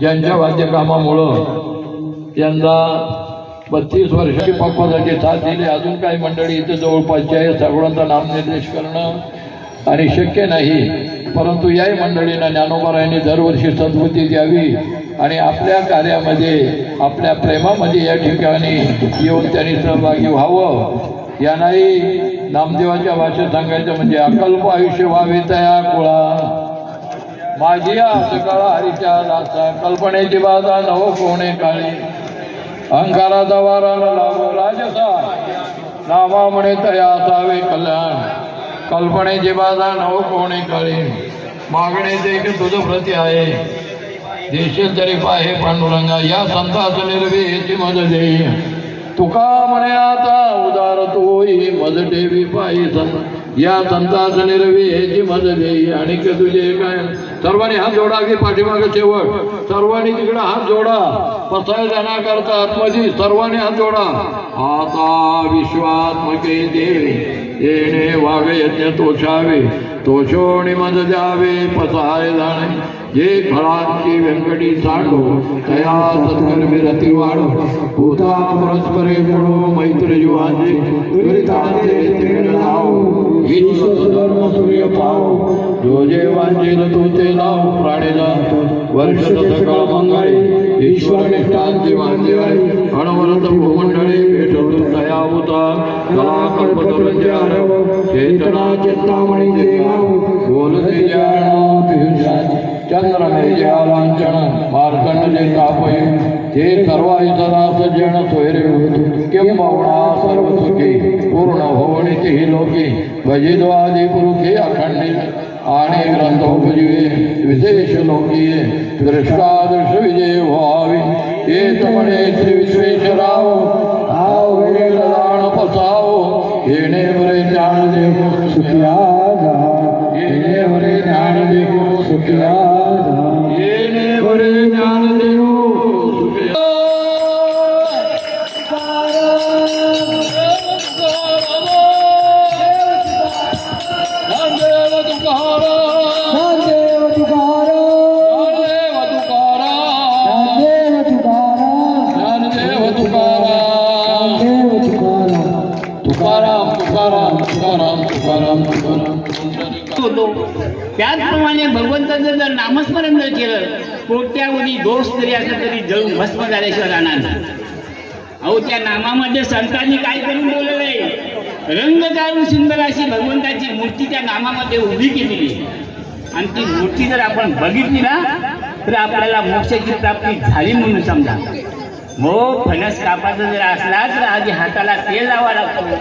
ज्यांच्या वाद्यकामामुळं यंदा बत्तीस वर्षाची पक्वासाठी साथ दिली. अजून काही मंडळी इथे जवळपासची आहे सर्वांचा नामनिर्देश करणं आणि शक्य नाही. परंतु याही मंडळींना ज्ञानोबारायांनी दरवर्षी सद्बुद्धी द्यावी आणि आपल्या कार्यामध्ये आपल्या प्रेमामध्ये या ठिकाणी येऊन त्यांनी सहभागी व्हावं. यांनाही नामदेवाच्या भाषेत सांगायचं म्हणजे अकल्प आयुष्य व्हावे तया कुळा. माझी सकाळ हरीच्या दासा कल्पनेची बाधा नव कोणे काळी. अंकाराचा वारा लावो राजसा. नामा म्हणे तया असावे कल्याण. कल्पनेची बाधा नव कोणे काळी. मागणे देखील तुझं प्रती आहे. देशील तरी पाहे पांडुरंगा या संतास निर्वे याची मज देई तुका म्हणे आता उदार तोई मज देवी पायी संत. या संतास निरवी ह्याची मज देई आणि के तुझे काय? सर्वांनी हात जोडा की पाठीमागे शेवट. सर्वांनी तिकडे हात जोडा. पसाय जाण्याकरता आत्मजी सर्वांनी हात जोडा. आता विश्वात्मके देवी येणे वावे यज्ञ तोषावे तोषोणी मज द्यावे पसाय जाणे. जे फळांची व्यंकटी सांडो तया सत्कर्मी रती वाढो. होता परस्परे म्हणो मैत्री जीवांचे. तीर्ण नाव धर्म सूर्य पाव. जो जे वांचे तो ते लाव प्राणी जातो. वर्ष सकाळ मंगळे. ઈશ્વરને શાંતિ વાંચ્યાય અણવરત ભૂમંડળે બેઠો દયા અવતા કલા કલ્પતરજ્યાર ચેતના ચેતામણી દેવા બોલતે જાણો પિયુષાય ચંદ્રને જ્યાલાંચણ માર્કંડ જે તાપય. જે સર્વા ઇતરાસ જણ સોયર્યું કેમ મૌણા સર્વ સુખી પૂર્ણ હોવણી તે લોકી. ભજિદ્વાદિ પુરુષે અખંડિત. आणि ग्रंथ उपजीवे विशेष लोकीये दृष्टादृश विजय व्हावे येत म्हणे श्री त्याचप्रमाणे भगवंताचं जर नामस्मरण जर केलं कोट्यावधी दोष जरी असला तरी जग भस्म झाल्याशिवाय राहणार नाही. अहो त्या नामामध्ये संतांनी काय करून बोललेलं आहे? रंग काढून सुंदर अशी भगवंताची मूर्ती त्या नामामध्ये उभी केलेली आणि ती मूर्ती जर आपण बघितली ना तर आपल्याला मोक्षाची प्राप्ती झाली म्हणून समजा. हो फणस कापाचा जर असला तर आधी हाताला तेल लावा लागतो.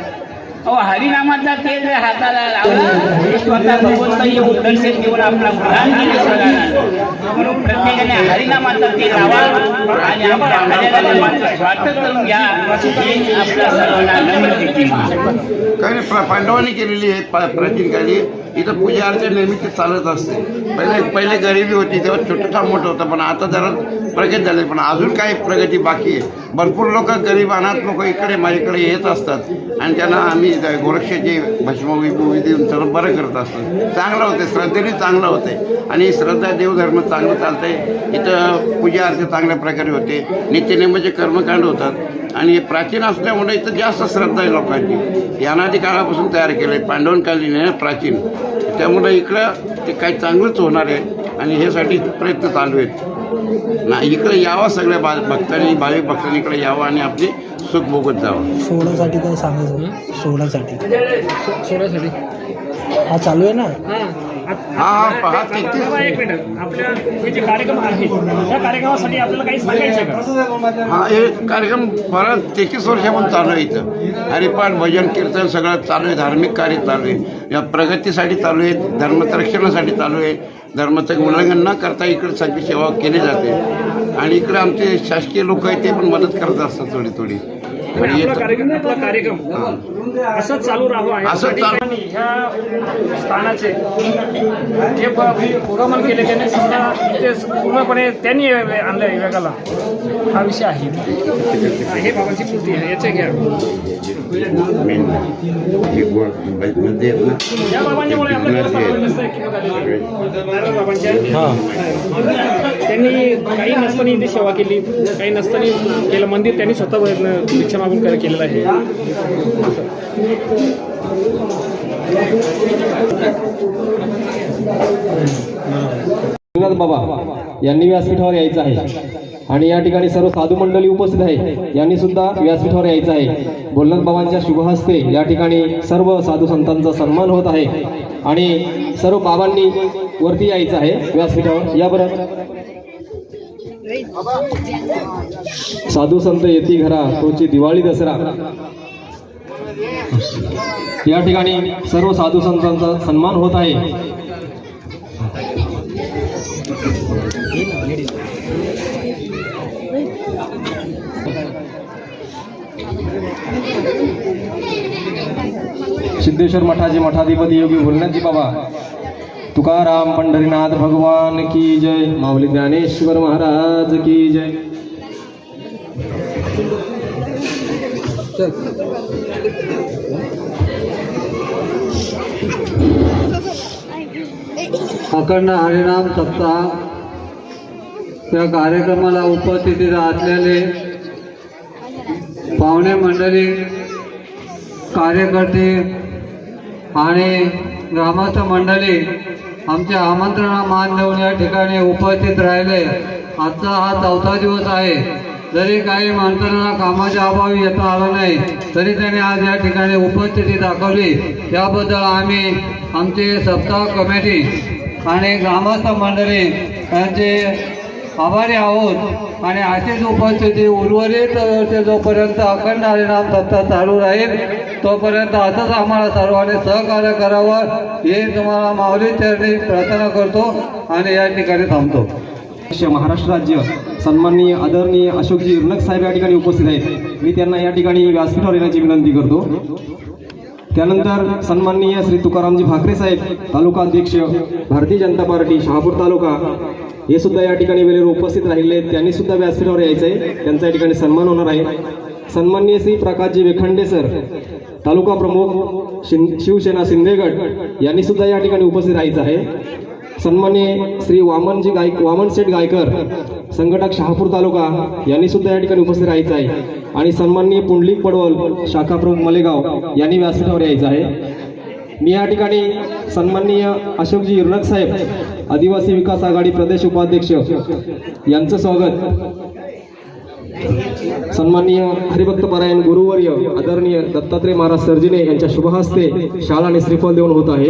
अहो हरिनामाचा तेल जर हाताला लावला. तर स्वतः भगवंत येऊन घेऊन आपला प्रदान केल्याशिवाय म्हणून प्रत्येकाने हरिनामाचा तेल लावा आणि आपल्या हरिनामाचं स्वागत करून घ्या. ही आपल्या सर्वांना नम्रतेची काही पांडवांनी केलेली आहे प्राचीन काळी इथं पूजा अर्चा निर्मिती चालत असते. पहिले पहिले गरिबी होती तेव्हा छोटंसा मोठं होतं पण आता जरा प्रगती झाली पण अजून काही प्रगती बाकी आहे. भरपूर लोक गरीब अनाथ लोक इकडे माझ्याकडे येत असतात. आणि त्यांना आम्ही गोरक्षाचे भस्म विभूमी देऊन सर्व बरं करत असतो. चांगलं होते श्रद्धेने चांगलं होते. आणि श्रद्धा देवधर्म चांगलं चालतंय. इथं पूजा अर्चा चांगल्या प्रकारे होते. नित्यनेमाचे कर्मकांड होतात. आणि हे प्राचीन असल्यामुळे इथं जास्त श्रद्धा आहे लोकांची. अनादी काळापासून तयार केलं आहे पांडवनकालीन आहे ना प्राचीन. त्यामुळे इकडं ते काही चांगलंच होणार आहे आणि ह्यासाठी प्रयत्न चालू आहेत. ना इकडे यावं सगळ्या बा भक्तांनी भाविक भक्तांनी इकडे यावं आणि आपली सुख भोगत जावं. सोहळ्यासाठी काय सांगायचं? सोहळ्यासाठी. सोहळ्यासाठी. हा चालू आहे ना? हा हा पहा तेहतीस एक मिनिट. आपल्या हे जे कार्यक्रम आहेत त्या कार्यक्रमासाठी आपल्याला काही सांगायचं का? हा हे कार्यक्रम परत तेहतीस वर्षापासून चालू आहे इथं. हरिपाठ भजन कीर्तन सगळं चालू आहे धार्मिक कार्य चालू आहे. या प्रगतीसाठी चालू आहे धर्मरक्षणासाठी चालू आहे. धर्माचं उल्लंघन न करता इकडे सगळी सेवा केली जाते. आणि इकडे आमचे शासकीय लोक आहेत ते पण मदत करत असतात थोडी थोडी आणि आपला येत- कार्यक्रम आपला कार्यक्रम असंच चालू राहू आहे. असंच चालू- आणि ह्या स्थानाचे जे पुरमन केले त्यांनी समजा इथे पूर्णपणे त्यांनी आणलं विवेकाला. हा विषय आहे. हे बाबांची कृती आहे याचे घ्या. या बाबांच्यामुळे त्यांनी काही नसताना इथे सेवा केली काही नसताना केलं मंदिर त्यांनी स्वतः इच्छा मागून कर- केलेलं आहे. बाबा यांनी व्यासपीठावर यायचं आहे. आणि या ठिकाणी सर्व साधू मंडळी उपस्थित आहे. यांनी सुद्धा व्यासपीठावर यायचं आहे. भोलनाथ बाबांच्या शुभहस्ते या ठिकाणी सर्व साधू संतांचा सन्मान होत आहे. आणि सर्व बाबांनी वरती यायचं आहे व्यासपीठावर. या बरं. साधू संत येती घरा तोची दिवाळी दसरा. या ठिकाणी सर्व साधू संतांचा सन्मान होत आहे. सिद्धेश्वर मठाचे मठाधिपती योगी भोलनाथजी बाबा तुकाराम पंढरीनाथ भगवान की जय माऊली ज्ञानेश्वर महाराज की जय. अखंड हरिनाम सप्ताह या कार्यक्रमाला उपस्थितीत असलेले पाहुणे मंडळी कार्यकर्ते आणि ग्रामस्थ मंडळी आमच्या आमंत्रणा मान देऊन या ठिकाणी उपस्थित राहिले. आजचा हा चौथा दिवस आहे. जरी काही माणसांना कामाच्या अभावी येता आला नाही तरी त्यांनी आज या ठिकाणी उपस्थिती दाखवली. त्याबद्दल आम्ही आमचे सप्ताह कमिटी आणि ग्रामस्थ मंडळी यांचे आभारी आहोत आणि अशीच उपस्थिती उर्वरित जोपर्यंत अखंड हरिनाम सप्ताह चालू राहील तोपर्यंत असंच आम्हाला सर्वांनी सहकार्य करावं हे तुम्हाला माऊली चरणी प्रार्थना करतो आणि या ठिकाणी थांबतो. महाराष्ट्र राज्य सन्माननीय आदरणीय अशोकजी इर्नक साहेब या ठिकाणी उपस्थित आहेत. मी त्यांना या ठिकाणी व्यासपीठावर येण्याची विनंती करतो. त्यानंतर सन्माननीय श्री तुकारामजी भाकरे साहेब तालुका अध्यक्ष भारतीय जनता पार्टी शहापूर तालुका हे सुद्धा या ठिकाणी वेळेवर उपस्थित राहिले आहेत. त्यांनी सुद्धा व्यासपीठावर यायचं आहे त्यांचा या ठिकाणी सन्मान होणार आहे. सन्माननीय श्री प्रकाशजी वेखंडे सर तालुका प्रमुख शिवसेना शिंदेगड यांनी सुद्धा या ठिकाणी उपस्थित राहायचं आहे. सन्मान्य श्री वामनजी गाय वामन शेठ गायकर संघटक शहापूर तालुका यांनी सुद्धा या ठिकाणी उपस्थित राहायचं आहे. आणि सन्माननीय पुंडलिक पडवल शाखा प्रमुख मलेगाव यांनी व्यासपीठावर यायचं आहे. मी या ठिकाणी सन्माननीय अशोकजी इर्नक साहेब आदिवासी विकास आघाडी प्रदेश उपाध्यक्ष यांचं स्वागत. सन्माननीय हरिभक्त पारायण गुरुवर्य आदरणीय दत्तात्रय महाराज सर्जिने यांच्या शुभहस्ते शाळा आणि श्रीफल देऊन होत आहे.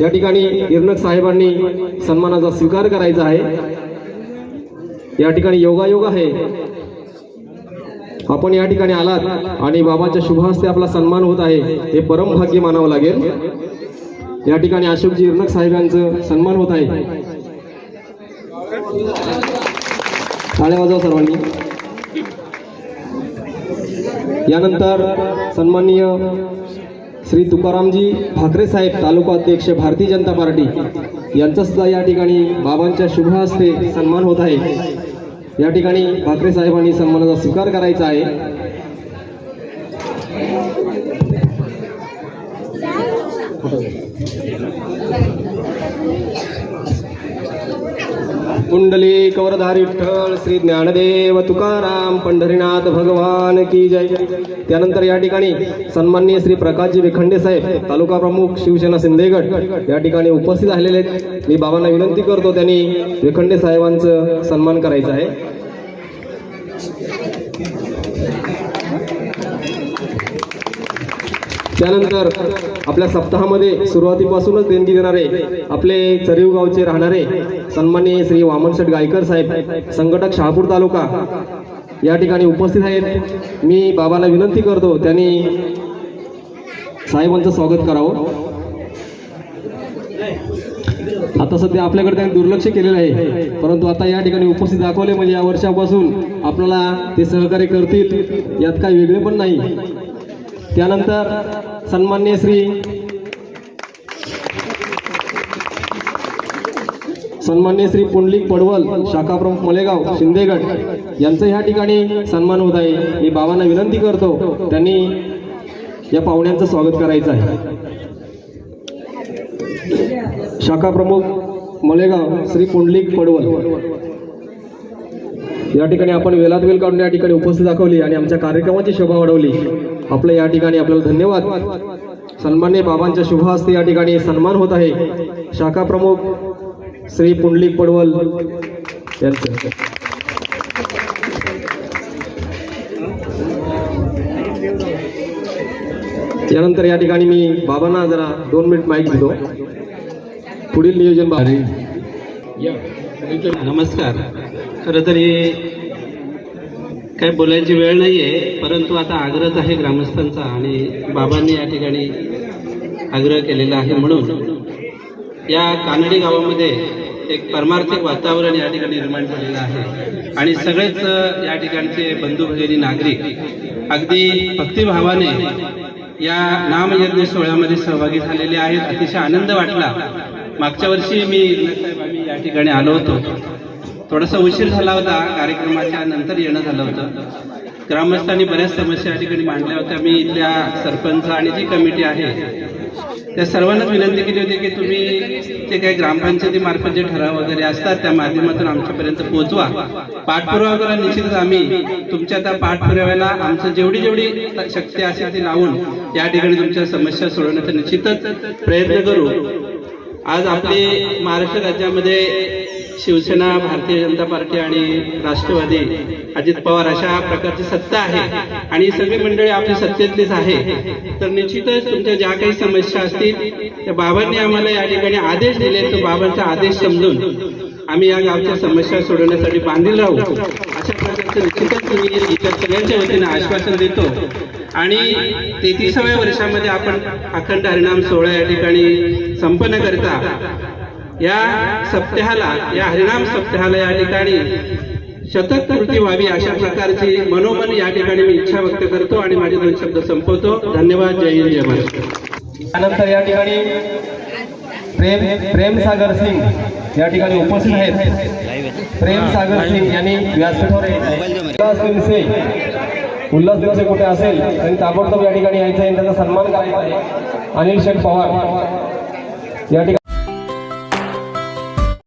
या ठिकाणी इरनक साहेबांनी सन्मानाचा स्वीकार करायचा आहे. या ठिकाणी योगायोग आहे. आपण या ठिकाणी आलात आणि बाबाच्या शुभहस्ते आपला सन्मान होत आहे. हे परम भाग्य मानावं लागेल. या ठिकाणी अशोकजी इरनक साहेबांचं सन्मान होत आहे. टाळ्या वाजवा सर्वांनी. यानंतर सन्माननीय श्री तुकारामजी भाकरे साहेब तालुका अध्यक्ष भारतीय जनता पार्टी यांचा सुद्धा या ठिकाणी बाबांच्या शुभ हस्ते सन्मान होत आहे. या ठिकाणी भाकरे साहेबांनी सन्मानाचा स्वीकार करायचा आहे. कुंडली कवरधारी विठ्ठल श्री ज्ञानदेव तुकाराम पंढरीनाथ भगवान की जय. त्यानंतर या ठिकाणी सन्माननीय श्री प्रकाशजी वेखंडे साहेब तालुका प्रमुख शिवसेना सिंदेगड या ठिकाणी उपस्थित झालेले आहेत. मी बाबांना विनंती करतो त्यांनी वेखंडे साहेबांचं सन्मान करायचं आहे. त्यानंतर आपल्या सप्ताहामध्ये सुरुवातीपासूनच देणगी देणारे आपले चरीव गावचे राहणारे सन्माननीय श्री वामनशेठ गायकर साहेब संघटक शहापूर तालुका या ठिकाणी उपस्थित आहेत. मी बाबाला विनंती करतो त्यांनी साहेबांचं स्वागत करावं. आता सध्या आपल्याकडे त्यांनी दुर्लक्ष केलेलं आहे परंतु आता या ठिकाणी उपस्थित दाखवले म्हणजे या वर्षापासून आपल्याला ते सहकार्य करतील यात काही वेगळे पण नाही. त्यानंतर सन्मान्य श्री सन्मान्य श्री पुंडलिक पडवल शाखा प्रमुख मलेगाव शिंदेगड यांचं ह्या ठिकाणी सन्मान होत आहे. मी बाबांना विनंती करतो त्यांनी या पाहुण्यांचं स्वागत करायचं आहे. शाखा प्रमुख मलेगाव श्री पुंडलिक पडवल. या ठिकाणी आपण वेलात वेल काढून या ठिकाणी उपस्थित दाखवली आणि आमच्या कार्यक्रमाची शोभा वाढवली. आपलं या ठिकाणी आपल्याला धन्यवाद. सन्मान्य बाबांच्या शुभ हस्ते या ठिकाणी सन्मान होत आहे. शाखा प्रमुख श्री पुंडलिक पडवल यांचं. त्यानंतर या ठिकाणी मी बाबांना जरा दोन मिनिट माईक देतो. पुढील नियोजन बा- अरे. नमस्कार. खरं तर हे काय बोलायची वेळ नाही आहे परंतु आता आग्रह आहे ग्रामस्थांचा आणि बाबांनी या ठिकाणी आग्रह केलेला आहे म्हणून. या कानडी गावामध्ये एक परमार्थिक वातावरण या ठिकाणी निर्माण झालेलं आहे. आणि सगळेच या ठिकाणचे बंधू भगिनी नागरिक अगदी भक्तिभावाने या नामयज्ञ सोहळ्यामध्ये सहभागी झालेले आहेत. अतिशय आनंद वाटला. मागच्या वर्षी मी ठिकाणी आलो होतो. थोडासा उशीर झाला होता कार्यक्रमाच्या नंतर येणं झालं होतं. ग्रामस्थांनी बऱ्याच समस्या या ठिकाणी मांडल्या होत्या. मी इथल्या सरपंच आणि जी कमिटी आहे त्या सर्वांनाच विनंती केली होती की तुम्ही जे काही ग्रामपंचायतीमार्फत जे ठराव वगैरे असतात त्या माध्यमातून आमच्यापर्यंत पोहोचवा. पाठपुरावा करा निश्चितच आम्ही तुमच्या त्या पाठपुराव्याला आमचं जेवढी जेवढी शक्ती असेल ती लावून या ठिकाणी तुमच्या समस्या सोडवण्याचा निश्चितच प्रयत्न करू. आज आपले महाराष्ट्र राज्यामध्ये शिवसेना भारतीय जनता पार्टी आणि राष्ट्रवादी अजित पवार अशा प्रकारची सत्ता आहे. आणि सगळी मंडळी आपली सत्तेतलीच आहे. तर निश्चितच तुमच्या ज्या काही समस्या असतील त्या बाबांनी आम्हाला या ठिकाणी आदेश दिले. तो बाबांचा आदेश समजून आम्ही या गावच्या समस्या सोडवण्यासाठी बांधील राहू. अशा प्रकारचं निश्चितच तुम्ही इतर सगळ्यांच्या वतीने आश्वासन देतो. आणि तेहतीसाव्या वर्षामध्ये आपण अखंड हरिनाम सोहळा या ठिकाणी संपन्न करता. या सप्ताहाला या हरिनाम सप्ताहाला या ठिकाणी शतक कृती व्हावी अशा प्रकारची मनोमन या ठिकाणी मी इच्छा व्यक्त करतो आणि माझे दोन शब्द संपवतो. धन्यवाद. जय हिंद जय महाराष्ट्र. त्यानंतर या ठिकाणी प्रेम प्रेम सागर सिंग या ठिकाणी उपस्थित आहेत. प्रेम सागर सिंग यांनी व्यासपीठावर उल्हास दिवसे कुठे असेल तरी ताबडतोब या ठिकाणी यायचं आहे त्याचा त्यांचा सन्मान करायचा आहे. अनिल शेठ पवार. या ठिकाणी